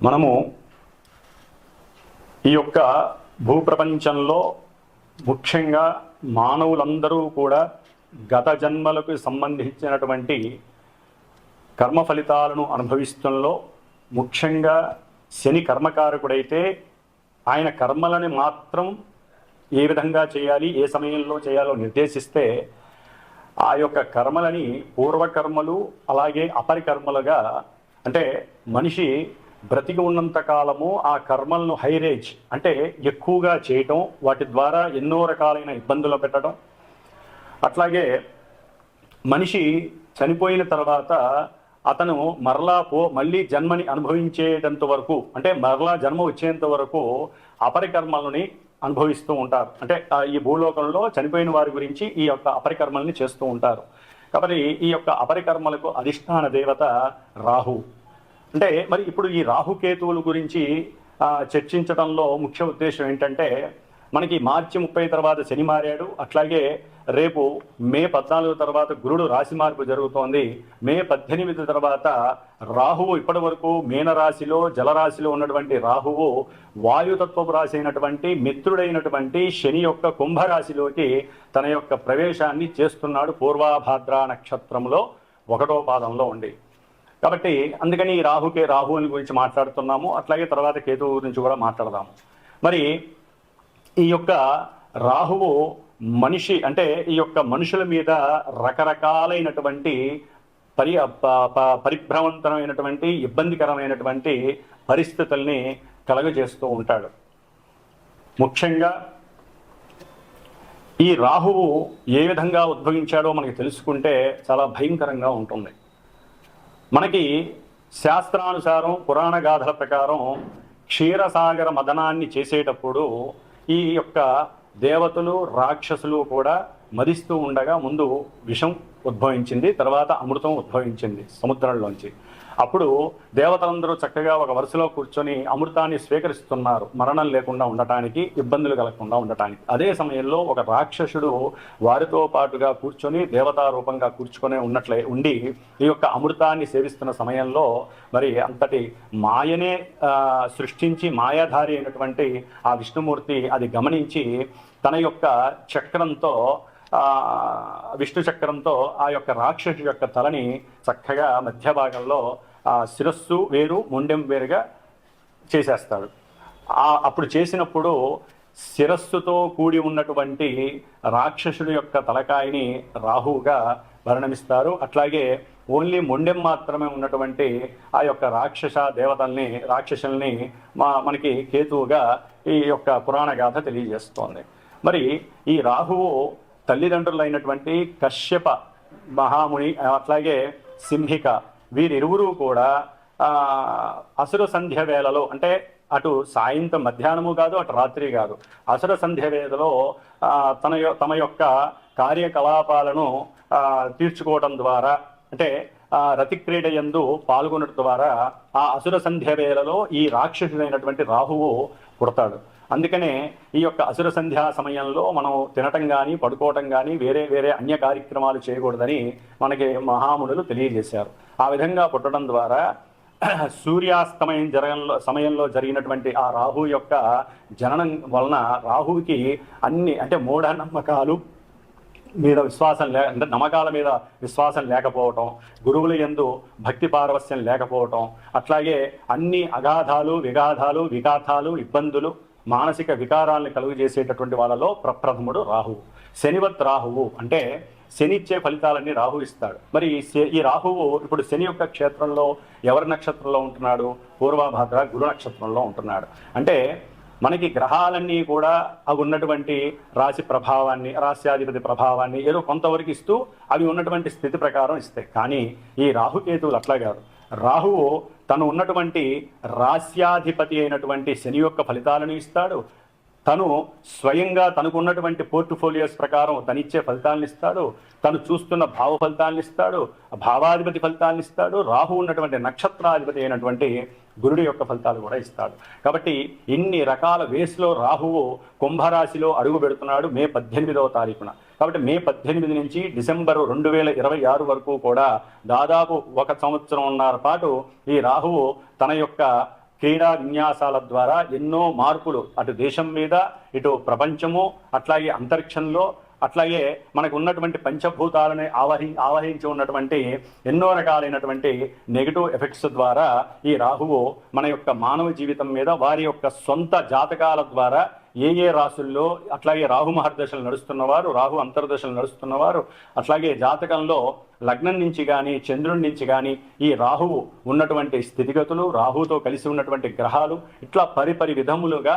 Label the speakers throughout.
Speaker 1: మనము ఈ యొక్క భూప్రపంచంలో ముఖ్యంగా మానవులందరూ కూడా గత జన్మలకు సంబంధించినటువంటి కర్మ ఫలితాలను అనుభవిస్తుంలో ముఖ్యంగా శని కర్మకారకుడైతే ఆయన కర్మలని మాత్రం ఏ విధంగా చేయాలి ఏ సమయంలో చేయాలో నిర్దేశిస్తే ఆ యొక్క కర్మలని పూర్వకర్మలు అలాగే అపరికర్మలుగా అంటే మనిషి బ్రతికి ఉన్నంత కాలము ఆ కర్మలను హైరేజ్ అంటే ఎక్కువగా చేయటం వాటి ద్వారా ఎన్నో రకాలైన ఇబ్బందులు పెట్టడం. అట్లాగే మనిషి చనిపోయిన తర్వాత అతను మరలా పో మళ్ళీ జన్మని అనుభవించేటంత వరకు అంటే మరలా జన్మ వచ్చేంత వరకు అపరికర్మలని అనుభవిస్తూ ఉంటారు. అంటే ఆ ఈ భూలోకంలో చనిపోయిన వారి గురించి ఈ యొక్క అపరికర్మల్ని చేస్తూ ఉంటారు. కాబట్టి ఈ యొక్క అపరికర్మలకు అధిష్టాన దేవత రాహు. అంటే మరి ఇప్పుడు ఈ రాహుకేతువుల గురించి చర్చించడంలో ముఖ్య ఉద్దేశం ఏంటంటే మనకి మార్చి ముప్పై తర్వాత శని మారాడు. అట్లాగే రేపు మే పద్నాలుగు తర్వాత గురుడు రాశి మార్పు జరుగుతోంది. మే పద్దెనిమిది తర్వాత రాహువు ఇప్పటి వరకు మీనరాశిలో జలరాశిలో ఉన్నటువంటి రాహువు వాయుతత్వపు రాశి అయినటువంటి మిత్రుడైనటువంటి శని యొక్క కుంభరాశిలోకి తన యొక్క ప్రవేశాన్ని చేస్తున్నాడు పూర్వాభాద్ర నక్షత్రంలో ఒకటో పాదంలో ఉండి. కాబట్టి అందుకని ఈ రాహుకే రాహువుని గురించి మాట్లాడుతున్నాము. అట్లాగే తర్వాత కేతువు గురించి కూడా మాట్లాడదాము. మరి ఈ యొక్క రాహువు మనిషి అంటే ఈ యొక్క మనుషుల మీద రకరకాలైనటువంటి పరి పరిభ్రవంతమైనటువంటి పరిభ్రమంతరమైనటువంటి ఇబ్బందికరమైనటువంటి పరిస్థితుల్ని కలగజేస్తూ ఉంటాడు. ముఖ్యంగా ఈ రాహువు ఏ విధంగా ఉద్భవించాడో మనకి తెలుసుకుంటే చాలా భయంకరంగా ఉంటుంది. మనకి శాస్త్రానుసారం పురాణ గాథల ప్రకారం క్షీరసాగర మదనాన్ని చేసేటప్పుడు ఈ యొక్క దేవతలు రాక్షసులు కూడా మదిస్తూ ఉండగా ముందు విషం ఉద్భవించింది తర్వాత అమృతం ఉద్భవించింది సముద్రంలోంచి. అప్పుడు దేవతలందరూ చక్కగా ఒక వరుసలో కూర్చొని అమృతాన్ని స్వీకరిస్తున్నారు. మరణం లేకుండా ఉండటానికి ఇబ్బందులు కలగకుండా ఉండటానికి. అదే సమయంలో ఒక రాక్షసుడు వారితో పాటుగా కూర్చొని దేవతా రూపంగా కూర్చుకొని ఉన్నట్లే ఉండి ఈ యొక్క అమృతాన్ని సేవిస్తున్న సమయంలో మరి అంతటి మాయనే సృష్టించి మాయాధారి అయినటువంటి ఆ విష్ణుమూర్తి అది గమనించి తన యొక్క చక్రంతో విష్ణు చక్రంతో ఆ యొక్క రాక్షసు యొక్క తలని చక్కగా మధ్య భాగంలో శిరస్సు వేరు ముండెం వేరుగా చేసేస్తాడు. ఆ అప్పుడు చేసినప్పుడు శిరస్సుతో కూడి ఉన్నటువంటి రాక్షసుడు యొక్క తలకాయని రాహువుగా వర్ణమిస్తారు అట్లాగే ఓన్లీ మొండెం మాత్రమే ఉన్నటువంటి ఆ యొక్క రాక్షస దేవతల్ని రాక్షసుల్ని మా మనకి కేతువుగా ఈ యొక్క పురాణ గాథ తెలియజేస్తోంది. మరి ఈ రాహువు తల్లిదండ్రులైనటువంటి కశ్యప మహాముని అట్లాగే సింహిక వీరిరువురు కూడా అసుర సంధ్య వేళలో అంటే అటు సాయంత్రం మధ్యాహ్నము కాదు అటు రాత్రి కాదు. అసుర సంధ్య వేళలో తన తమ యొక్క కార్యకలాపాలను తీర్చుకోవడం ద్వారా అంటే రతిక్రీడ యందు పాల్గొనడం ద్వారా ఆ అసుర సంధ్య వేళలో ఈ రాక్షసుడైనటువంటి రాహువు పుడతాడు. అందుకనే ఈ యొక్క అసుర సంధ్యా సమయంలో మనం తినటం కానీ పడుకోవటం కానీ వేరే వేరే అన్య కార్యక్రమాలు చేయకూడదని మనకి మహామునులు తెలియజేశారు. ఆ విధంగా పుట్టడం ద్వారా సూర్యాస్తమయం జరగంలో సమయంలో జరిగినటువంటి ఆ రాహు యొక్క జననం వలన రాహువుకి అన్ని అంటే మూఢనమ్మకాలు మీద విశ్వాసం లే అంటే నమ్మకాల మీద విశ్వాసం లేకపోవటం గురువుల యందు భక్తి పారవస్యం లేకపోవటం అట్లాగే అన్ని అగాధాలు విగాధాలు విఘాతాలు ఇబ్బందులు మానసిక వికారాలను కలుగు చేసేటటువంటి వాళ్ళలో ప్రప్రథముడు రాహువు. శనివత్ రాహువు అంటే శని ఇచ్చే ఫలితాలన్నీ రాహు ఇస్తాడు. మరి ఈ శ- ఈ రాహువు ఇప్పుడు శని యొక్క క్షేత్రంలో ఎవరి నక్షత్రంలో ఉంటున్నాడు? పూర్వభద్ర గురు నక్షత్రంలో ఉంటున్నాడు. అంటే మనకి గ్రహాలన్నీ కూడా అవి ఉన్నటువంటి రాశి ప్రభావాన్ని రాశ్యాధిపతి ప్రభావాన్ని ఏదో కొంతవరకు ఇస్తూ అవి ఉన్నటువంటి స్థితి ప్రకారం ఇస్తాయి. కానీ ఈ రాహుకేతువులు అట్లా కాదు. రాహువు తను ఉన్నటువంటి రాస్యాధిపతి అయినటువంటి శని యొక్క ఫలితాలను ఇస్తాడు. తను స్వయంగా తనకున్నటువంటి పోర్ట్ఫోలియోస్ ప్రకారం తనిచ్చే ఫలితాలను ఇస్తాడు. తను చూస్తున్న భావ ఫలితాలను ఇస్తాడు. భావాధిపతి ఫలితాలను ఇస్తాడు. రాహు ఉన్నటువంటి నక్షత్రాధిపతి అయినటువంటి గురుడి యొక్క ఫలితాలు కూడా ఇస్తాడు. కాబట్టి ఇన్ని రకాల వేస్లో రాహువు కుంభరాశిలో అడుగు పెడుతున్నాడు మే పద్దెనిమిదవ తారీఖున. కాబట్టి మే పద్దెనిమిది నుంచి డిసెంబర్ రెండు వేల ఇరవై ఆరు వరకు కూడా దాదాపు ఒక సంవత్సరంన్నర పాటు ఈ రాహువు తన యొక్క క్రీడా విన్యాసాల ద్వారా ఎన్నో మార్పులు అటు దేశం మీద ఇటు ప్రపంచము అట్లాగే అంతరిక్షంలో అట్లాగే మనకు ఉన్నటువంటి పంచభూతాలని ఆవహి ఆవహించి ఉన్నటువంటి ఎన్నో రకాలైనటువంటి నెగిటివ్ ఎఫెక్ట్స్ ద్వారా ఈ రాహువు మన యొక్క మానవ జీవితం మీద వారి యొక్క సొంత జాతకాల ద్వారా ఏ ఏ రాసుల్లో అట్లాగే రాహు మహర్దశలు నడుస్తున్నవారు రాహు అంతర్దశలు నడుస్తున్నవారు అట్లాగే జాతకంలో లగ్నం నుంచి కానీ చంద్రుడి నుంచి కానీ ఈ రాహువు ఉన్నటువంటి స్థితిగతులు రాహుతో కలిసి ఉన్నటువంటి గ్రహాలు ఇట్లా పరిపరి విధములుగా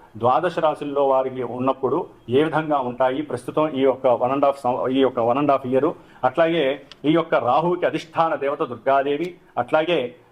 Speaker 1: ద్వాదశ రాశుల్లో వారికి ఉన్నప్పుడు ఏ విధంగా ఉంటాయి? ప్రస్తుతం ఈ యొక్క వన్ అండ్ హాఫ్ ఈ యొక్క వన్ అండ్ హాఫ్ ఇయర్ అట్లాగే ఈ యొక్క రాహువుకి అధిష్టాన దేవత దుర్గాదేవి. అట్లాగే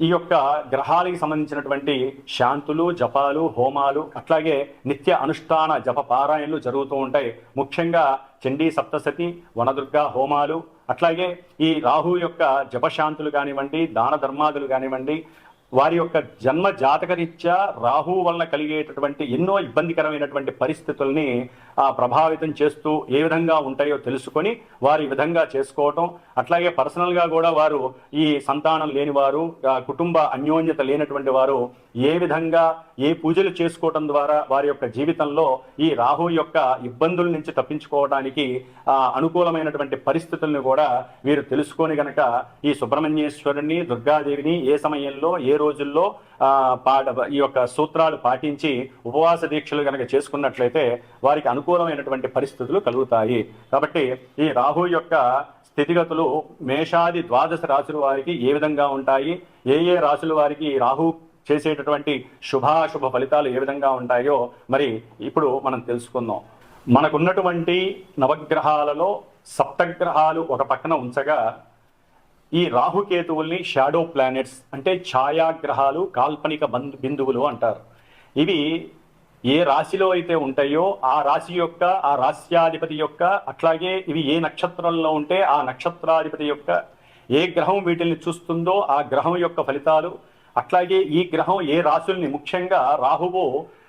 Speaker 1: ఈ యొక్క గ్రహాలకి సంబంధించినటువంటి శాంతులు జపాలు హోమాలు అట్లాగే నిత్య అనుష్ఠాన జప పారాయణలు జరుగుతూ ఉంటాయి. ముఖ్యంగా చండీ సప్తసతి వనదుర్గ హోమాలు అట్లాగే ఈ రాహు యొక్క జపశాంతులు కానివ్వండి దాన ధర్మాదులు కానివ్వండి వారి యొక్క జన్మ జాతకరీత్యా రాహు వలన కలిగేటటువంటి ఎన్నో ఇబ్బందికరమైనటువంటి పరిస్థితుల్ని ప్రభావితం చేస్తూ ఏ విధంగా ఉంటాయో తెలుసుకొని వారి ఈ విధంగా చేసుకోవటం. అట్లాగే పర్సనల్గా కూడా వారు ఈ సంతానం లేనివారు కుటుంబ అన్యోన్యత లేనటువంటి వారు ఏ విధంగా ఏ పూజలు చేసుకోవటం ద్వారా వారి యొక్క జీవితంలో ఈ రాహు యొక్క ఇబ్బందుల నుంచి తప్పించుకోవడానికి అనుకూలమైనటువంటి పరిస్థితులను కూడా వీరు తెలుసుకొని గనక ఈ సుబ్రహ్మణ్యేశ్వరుని దుర్గాదేవిని ఏ సమయంలో ఏ రోజుల్లో పాట ఈ యొక్క సూత్రాలు పాటించి ఉపవాస దీక్షలు కనుక చేసుకున్నట్లయితే వారికి అనుకూలమైనటువంటి పరిస్థితులు కలుగుతాయి. కాబట్టి ఈ రాహు యొక్క స్థితిగతులు మేషాది ద్వాదశ రాశుల వారికి ఏ విధంగా ఉంటాయి? ఏ ఏ రాశుల వారికి ఈ రాహు చేసేటటువంటి శుభాశుభ ఫలితాలు ఏ విధంగా ఉంటాయో మరి ఇప్పుడు మనం తెలుసుకుందాం. మనకున్నటువంటి నవగ్రహాలలో సప్తగ్రహాలు ఒక పక్కన ఉంచగా ఈ రాహుకేతువుల్ని షాడో ప్లానెట్స్ అంటే ఛాయాగ్రహాలు కాల్పనిక బంధు బిందువులు అంటారు. ఇవి ఏ రాశిలో అయితే ఉంటాయో ఆ రాశి యొక్క ఆ రాశ్యాధిపతి యొక్క అట్లాగే ఇవి ఏ నక్షత్రంలో ఉంటే ఆ నక్షత్రాధిపతి యొక్క ఏ గ్రహం వీటిని చూస్తుందో ఆ గ్రహం యొక్క ఫలితాలు అట్లాగే ఈ గ్రహం ఏ రాశుల్ని ముఖ్యంగా రాహువు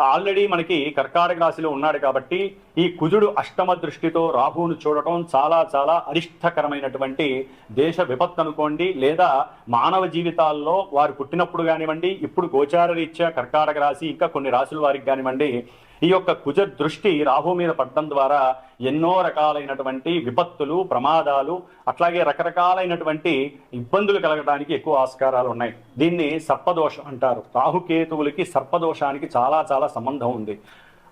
Speaker 1: ఆల్రెడీ మనకి కర్కాటక రాశిలో ఉన్నాడు కాబట్టి ఈ కుజుడు అష్టమ దృష్టితో రాహువును చూడటం చాలా చాలా అరిష్టకరమైనటువంటి దేశ విపత్తు అనుకోండి. లేదా మానవ జీవితాల్లో వారు పుట్టినప్పుడు కానివ్వండి ఇప్పుడు గోచార రీత్యా కర్కాటక రాశి ఇంకా కొన్ని రాశుల వారికి కానివ్వండి ఈ యొక్క కుజ దృష్టి రాహు మీద పడడం ద్వారా ఎన్నో రకాలైనటువంటి విపత్తులు ప్రమాదాలు అట్లాగే రకరకాలైనటువంటి ఇబ్బందులు కలగడానికి ఎక్కువ ఆస్కారాలు ఉన్నాయి. దీన్ని సర్పదోషం అంటారు. రాహుకేతువులకి సర్పదోషానికి చాలా చాలా సంబంధం ఉంది.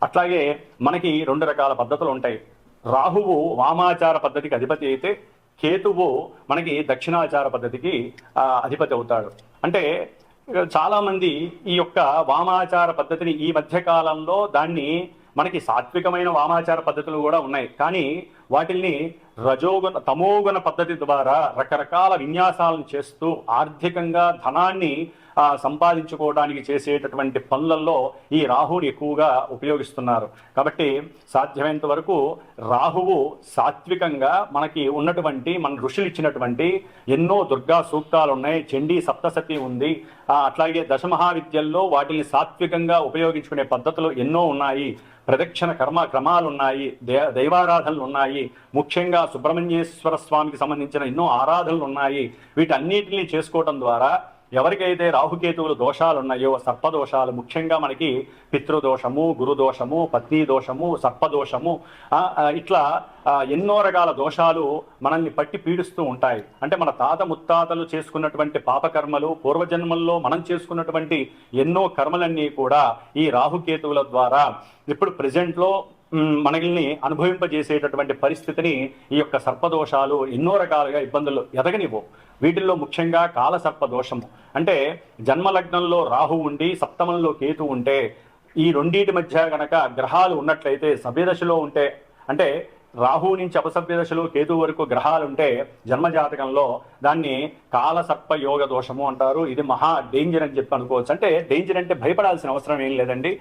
Speaker 1: అట్లాగే మనకి రెండు రకాల పద్ధతులు ఉంటాయి. రాహువు వామాచార పద్ధతికి అధిపతి అయితే కేతువు మనకి దక్షిణాచార పద్ధతికి అధిపతి అవుతాడు. అంటే చాలా మంది ఈ యొక్క వామాచార పద్ధతిని ఈ మధ్య కాలంలో దాన్ని మనకి సాత్వికమైన వామాచార పద్ధతులు కూడా ఉన్నాయి. కానీ వాటిల్ని రజోగుణ తమోగుణ పద్ధతి ద్వారా రకరకాల విన్యాసాలను చేస్తూ ఆర్థికంగా ధనాన్ని సంపాదించుకోవడానికి చేసేటటువంటి పనులలో ఈ రాహుని ఎక్కువగా ఉపయోగిస్తున్నారు. కాబట్టి సాధ్యమైనంత వరకు రాహువు సాత్వికంగా మనకి ఉన్నటువంటి మన ఋషులు ఇచ్చినటువంటి ఎన్నో దుర్గా సూక్తాలు ఉన్నాయి చండీ సప్తసతి ఉంది. అట్లాగే దశమహావిద్యల్లో వాటిని సాత్వికంగా ఉపయోగించుకునే పద్ధతులు ఎన్నో ఉన్నాయి. ప్రదక్షిణ కర్మ క్రమాలు ఉన్నాయి దే దైవారాధనలు ఉన్నాయి ముఖ్యంగా సుబ్రహ్మణ్యేశ్వర స్వామికి సంబంధించిన ఎన్నో ఆరాధనలు ఉన్నాయి వీటన్నిటిని చేసుకోవటం ద్వారా ఎవరికైతే రాహుకేతువులు దోషాలు ఉన్నాయో సర్పదోషాలు ముఖ్యంగా మనకి పితృదోషము గురుదోషము పత్ని దోషము సర్పదోషము ఇట్లా ఎన్నో రకాల దోషాలు మనల్ని పట్టి పీడిస్తూ ఉంటాయి. అంటే మన తాత ముత్తాతలు చేసుకున్నటువంటి పాపకర్మలు పూర్వజన్మల్లో మనం చేసుకున్నటువంటి ఎన్నో కర్మలన్నీ కూడా ఈ రాహుకేతువుల ద్వారా ఇప్పుడు ప్రజెంట్లో మనల్ని అనుభవింపజేసేటటువంటి పరిస్థితిని ఈ యొక్క సర్పదోషాలు ఎన్నో రకాలుగా ఇబ్బందులు ఎదగనివ్వు. వీటిల్లో ముఖ్యంగా కాల సర్ప అంటే జన్మలగ్నంలో రాహు ఉండి సప్తమంలో కేతు ఉంటే ఈ రెండింటి మధ్య గనక గ్రహాలు ఉన్నట్లయితే సభ్యదశలో ఉంటే అంటే రాహు నుంచి అపసభ్య దశలో కేతు వరకు గ్రహాలు ఉంటే జన్మజాతకంలో దాన్ని కాలసర్ప యోగ దోషము అంటారు. ఇది మహా డేంజర్ అని చెప్పి అనుకోవచ్చు. అంటే డేంజర్ అంటే భయపడాల్సిన అవసరం ఏం లేదండి.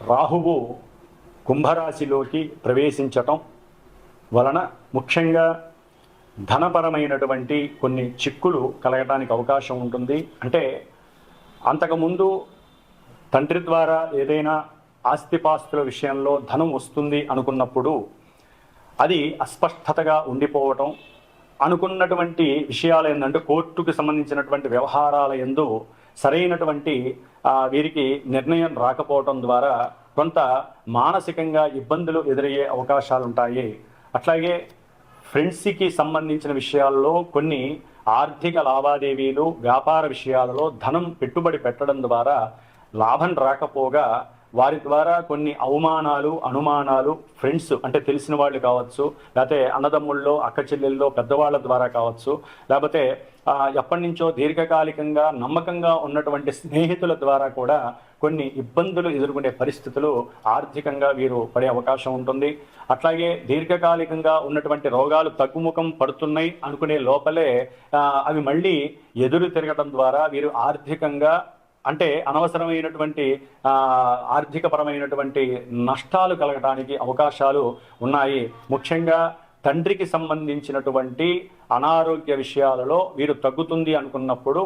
Speaker 1: రాహువు కుంభరాశిలోకి ప్రవేశించటం వలన ముఖ్యంగా ధనపరమైనటువంటి కొన్ని చిక్కులు కలగడానికి అవకాశం ఉంటుంది. అంటే అంతకుముందు తండ్రి ద్వారా ఏదైనా ఆస్తిపాస్తుల విషయంలో ధనం వస్తుంది అనుకున్నప్పుడు అది అస్పష్టతగా ఉండిపోవటం అనుకున్నటువంటి విషయాలు ఏంటంటే కోర్టుకు సంబంధించినటువంటి వ్యవహారాల ఎందు సరైనటువంటి వీరికి నిర్ణయం రాకపోవటం ద్వారా కొంత మానసికంగా ఇబ్బందులు ఎదురయ్యే అవకాశాలు ఉంటాయి అట్లాగే ఫ్రెండ్స్కి సంబంధించిన విషయాల్లో కొన్ని ఆర్థిక లావాదేవీలు వ్యాపార విషయాలలో ధనం పెట్టుబడి పెట్టడం ద్వారా లాభం రాకపోగా వారి ద్వారా కొన్ని అవమానాలు అనుమానాలు ఫ్రెండ్స్ అంటే తెలిసిన వాళ్ళు కావచ్చు లేకపోతే అన్నదమ్ముల్లో అక్క చెల్లెల్లో పెద్దవాళ్ళ ద్వారా కావచ్చు లేకపోతే ఎప్పటి నుంచో దీర్ఘకాలికంగా నమ్మకంగా ఉన్నటువంటి స్నేహితుల ద్వారా కూడా కొన్ని ఇబ్బందులు ఎదుర్కొనే పరిస్థితులు ఆర్థికంగా వీరు పడే అవకాశం ఉంటుంది. అట్లాగే దీర్ఘకాలికంగా ఉన్నటువంటి రోగాలు తగ్గుముఖం పడుతున్నాయి అనుకునే లోపలే అవి మళ్ళీ ఎదురు తిరగడం ద్వారా వీరు ఆర్థికంగా అంటే అనవసరమైనటువంటి ఆర్థికపరమైనటువంటి నష్టాలు కలగడానికి అవకాశాలు ఉన్నాయి. ముఖ్యంగా తండ్రికి సంబంధించినటువంటి అనారోగ్య విషయాలలో వీరు తగ్గుతుంది అనుకున్నప్పుడు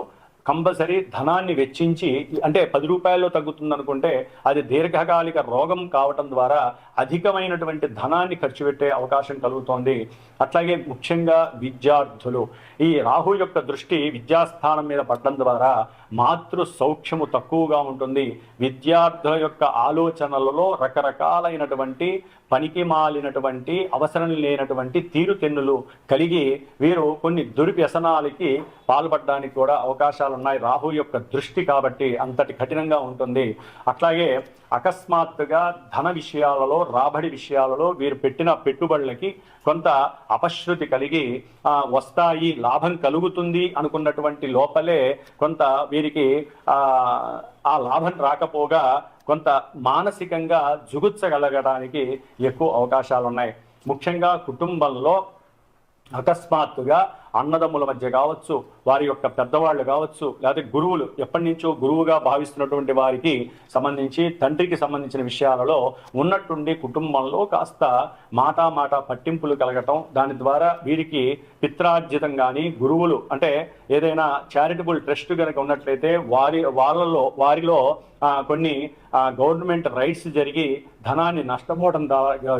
Speaker 1: కంపల్సరీ ధనాన్ని వెచ్చించి అంటే పది రూపాయల్లో తగ్గుతుంది అనుకుంటే అది దీర్ఘకాలిక రోగం కావటం ద్వారా అధికమైనటువంటి ధనాన్ని ఖర్చు పెట్టే అవకాశం కలుగుతోంది. అట్లాగే ముఖ్యంగా విద్యార్థులు. ఈ రాహు యొక్క దృష్టి విద్యాస్థానం మీద పడడం ద్వారా మాతృ సౌఖ్యము తక్కువగా ఉంటుంది. విద్యార్థుల యొక్క ఆలోచనలలో రకరకాలైనటువంటి పనికి మాలినటువంటి అవసరం లేనటువంటి తీరుతెన్నులు కలిగి వీరు కొన్ని దుర్వ్యసనాలకి పాల్పడడానికి కూడా అవకాశాలు ఉన్నాయి రాహు యొక్క దృష్టి కాబట్టి అంతటి కఠినంగా ఉంటుంది. అట్లాగే అకస్మాత్తుగా ధన విషయాలలో రాబడి విషయాలలో వీరు పెట్టిన పెట్టుబడులకి కొంత అపశృతి కలిగి వస్తాయి లాభం కలుగుతుంది అనుకున్నటువంటి లోపలే కొంత వీరికి ఆ ఆ లాభం రాకపోగా కొంత మానసికంగా జుగుచ్చగలగడానికి ఎక్కువ అవకాశాలు ఉన్నాయి ముఖ్యంగా కుటుంబంలో అకస్మాత్తుగా అన్నదమ్ముల మధ్య కావచ్చు వారి యొక్క పెద్దవాళ్ళు కావచ్చు లేకపోతే గురువులు ఎప్పటి నుంచో గురువుగా భావిస్తున్నటువంటి వారికి సంబంధించి తండ్రికి సంబంధించిన విషయాలలో ఉన్నట్టుండి కుటుంబంలో కాస్త మాటా మాట పట్టింపులు కలగటం దాని ద్వారా వీరికి పిత్రార్జితం కానీ గురువులు అంటే ఏదైనా చారిటబుల్ ట్రస్ట్ కనుక ఉన్నట్లయితే వారి వాళ్ళలో వారిలో కొన్ని గవర్నమెంట్ రైట్స్ జరిగి ధనాన్ని నష్టపోవడం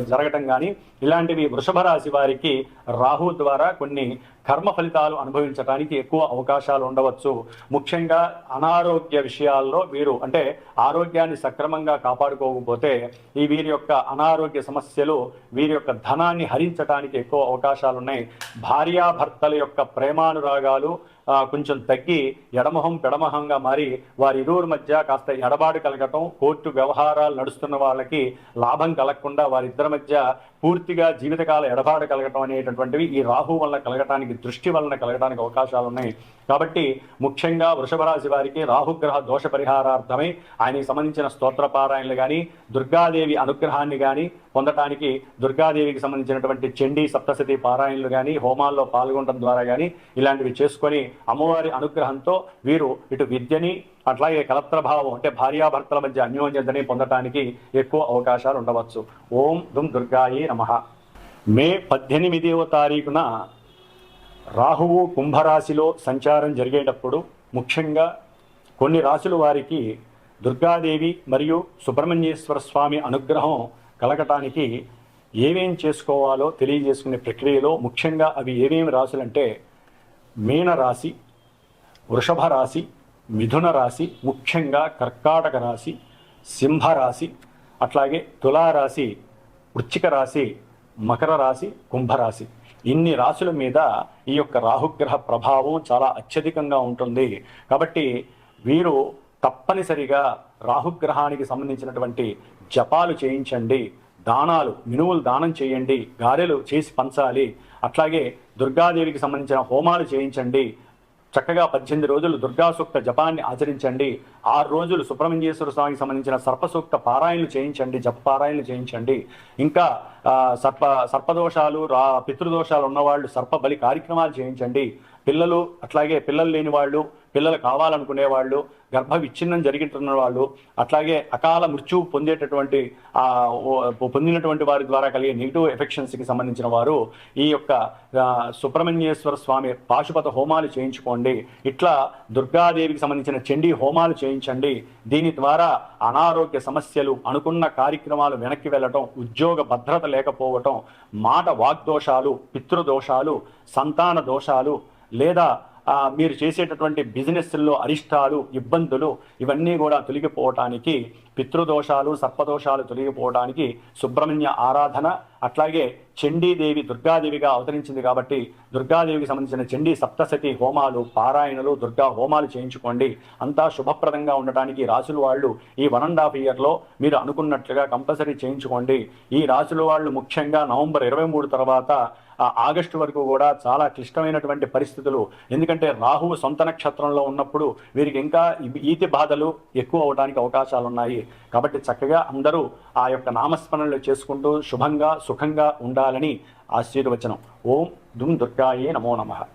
Speaker 1: జరగటం కానీ ఇలాంటివి వృషభ రాశి వారికి రాహు ద్వారా కొన్ని కర్మ ఫలితాలు అనుభవించడానికి ఎక్కువ అవకాశాలు ఉండవచ్చు. ముఖ్యంగా అనారోగ్య విషయాల్లో వీరు అంటే ఆరోగ్యాన్ని సక్రమంగా కాపాడుకోకపోతే ఈ వీరి యొక్క అనారోగ్య సమస్యలు వీరి యొక్క ధనాన్ని హరించడానికి ఎక్కువ అవకాశాలు ఉన్నాయి భార్యాభర్తల యొక్క ప్రేమానురాగాలు కొంచెం తగ్గి ఎడమొహం పెడమొహంగా మారి వారి ఇరువురి మధ్య కాస్త ఎడబాటు కలగటం కోర్టు వ్యవహారాలు నడుస్తున్న వాళ్ళకి లాభం కలగకుండా వారిద్దరి మధ్య పూర్తిగా జీవితకాల ఎడబాటు కలగటం అనేటటువంటివి ఈ రాహు వలన కలగటానికి దృష్టి వలన కలగటానికి అవకాశాలు ఉన్నాయి. కాబట్టి ముఖ్యంగా వృషభ రాశి వారికి రాహుగ్రహ దోష పరిహారార్థమై ఆయనకి సంబంధించిన స్తోత్ర పారాయణలు కానీ దుర్గాదేవి అనుగ్రహాన్ని కానీ పొందటానికి దుర్గాదేవికి సంబంధించినటువంటి చండీ సప్తశతి పారాయణలు కానీ హోమాల్లో పాల్గొనడం ద్వారా కానీ ఇలాంటివి చేసుకొని అమ్మవారి అనుగ్రహంతో వీరు ఇటు విద్యని అట్లాగే కలత్రభావం అంటే భార్యాభర్తల మధ్య అన్యోన్యతని పొందటానికి ఎక్కువ అవకాశాలు ఉండవచ్చు. ఓం దుమ్ దుర్గాయి నమః. మే పద్దెనిమిదవ తారీఖున రాహువు కుంభరాశిలో సంచారం జరిగేటప్పుడు ముఖ్యంగా కొన్ని రాశుల వారికి దుర్గాదేవి మరియు సుబ్రహ్మణ్యేశ్వర స్వామి అనుగ్రహం కలగటానికి ఏమేం చేసుకోవాలో తెలియజేసుకునే ప్రక్రియలో ముఖ్యంగా అవి ఏమేమి రాశులంటే మీనరాశి వృషభ రాశి మిథున రాశి ముఖ్యంగా కర్కాటక రాశి సింహరాశి అట్లాగే తులారాశి వృచ్చిక రాశి మకర రాశి కుంభరాశి ఇన్ని రాశుల మీద ఈ యొక్క రాహుగ్రహ ప్రభావం చాలా అత్యధికంగా ఉంటుంది. కాబట్టి వీరు తప్పనిసరిగా రాహుగ్రహానికి సంబంధించినటువంటి జపాలు చేయించండి. దానాలు మినువులు దానం చేయండి గారెలు చేసి పంచాలి. అట్లాగే దుర్గాదేవికి సంబంధించిన హోమాలు చేయించండి. చక్కగా పద్దెనిమిది రోజులు దుర్గాసూక్త జపాన్ని ఆచరించండి. ఆరు రోజులు సుబ్రహ్మణ్యేశ్వర స్వామికి సంబంధించిన సర్పసూక్త పారాయణలు చేయించండి జప పారాయణలు చేయించండి. ఇంకా సర్ప సర్పదోషాలు రా పితృదోషాలు ఉన్నవాళ్ళు సర్ప బలి కార్యక్రమాలు చేయించండి. పిల్లలు అట్లాగే పిల్లలు లేని వాళ్ళు పిల్లలు కావాలనుకునే వాళ్ళు గర్భ విచ్ఛిన్నం జరిగిన వాళ్ళు అట్లాగే అకాల మృత్యువు పొందేటటువంటి ఆ పొందినటువంటి వారి ద్వారా కలిగే నెగిటివ్ ఎఫెక్షన్స్కి సంబంధించిన వారు ఈ యొక్క సుబ్రహ్మణ్యేశ్వర స్వామి పాశుపత హోమాలు చేయించుకోండి. ఇట్లా దుర్గాదేవికి సంబంధించిన చండీ హోమాలు చేయించండి. దీని ద్వారా అనారోగ్య సమస్యలు అనుకున్న కార్యక్రమాలు వెనక్కి వెళ్ళటం ఉద్యోగ భద్రత లేకపోవటం మాట వాగ్దోషాలు పితృదోషాలు సంతాన దోషాలు లేదా మీరు చేసేటటువంటి బిజినెస్ల్లో అరిష్టాలు ఇబ్బందులు ఇవన్నీ కూడా తొలగిపోవటానికి పితృదోషాలు సర్పదోషాలు తొలగిపోవడానికి సుబ్రహ్మణ్య ఆరాధన అట్లాగే చండీదేవి దుర్గాదేవిగా అవతరించింది కాబట్టి దుర్గాదేవికి సంబంధించిన చండీ సప్తశతి హోమాలు పారాయణలు దుర్గా హోమాలు చేయించుకోండి. అంతా శుభప్రదంగా ఉండటానికి రాసుల వాళ్ళు ఈ వన్ అండ్ హాఫ్ ఇయర్లో మీరు అనుకున్నట్లుగా కంపల్సరీ చేయించుకోండి. ఈ రాసుల వాళ్ళు ముఖ్యంగా నవంబర్ ఇరవై మూడు తర్వాత ఆగస్టు వరకు కూడా చాలా క్లిష్టమైనటువంటి పరిస్థితులు. ఎందుకంటే రాహువు సొంత నక్షత్రంలో ఉన్నప్పుడు వీరికి ఇంకా ఈతి బాధలు ఎక్కువ అవడానికి అవకాశాలు ఉన్నాయి కాబట్టి చక్కగా అందరూ ఆ యొక్క నామస్మరణలు చేసుకుంటూ శుభంగా సుఖంగా ఉండాలని ఆశీర్వచనం. ఓం దుమ్ దుర్గాయే నమో నమః.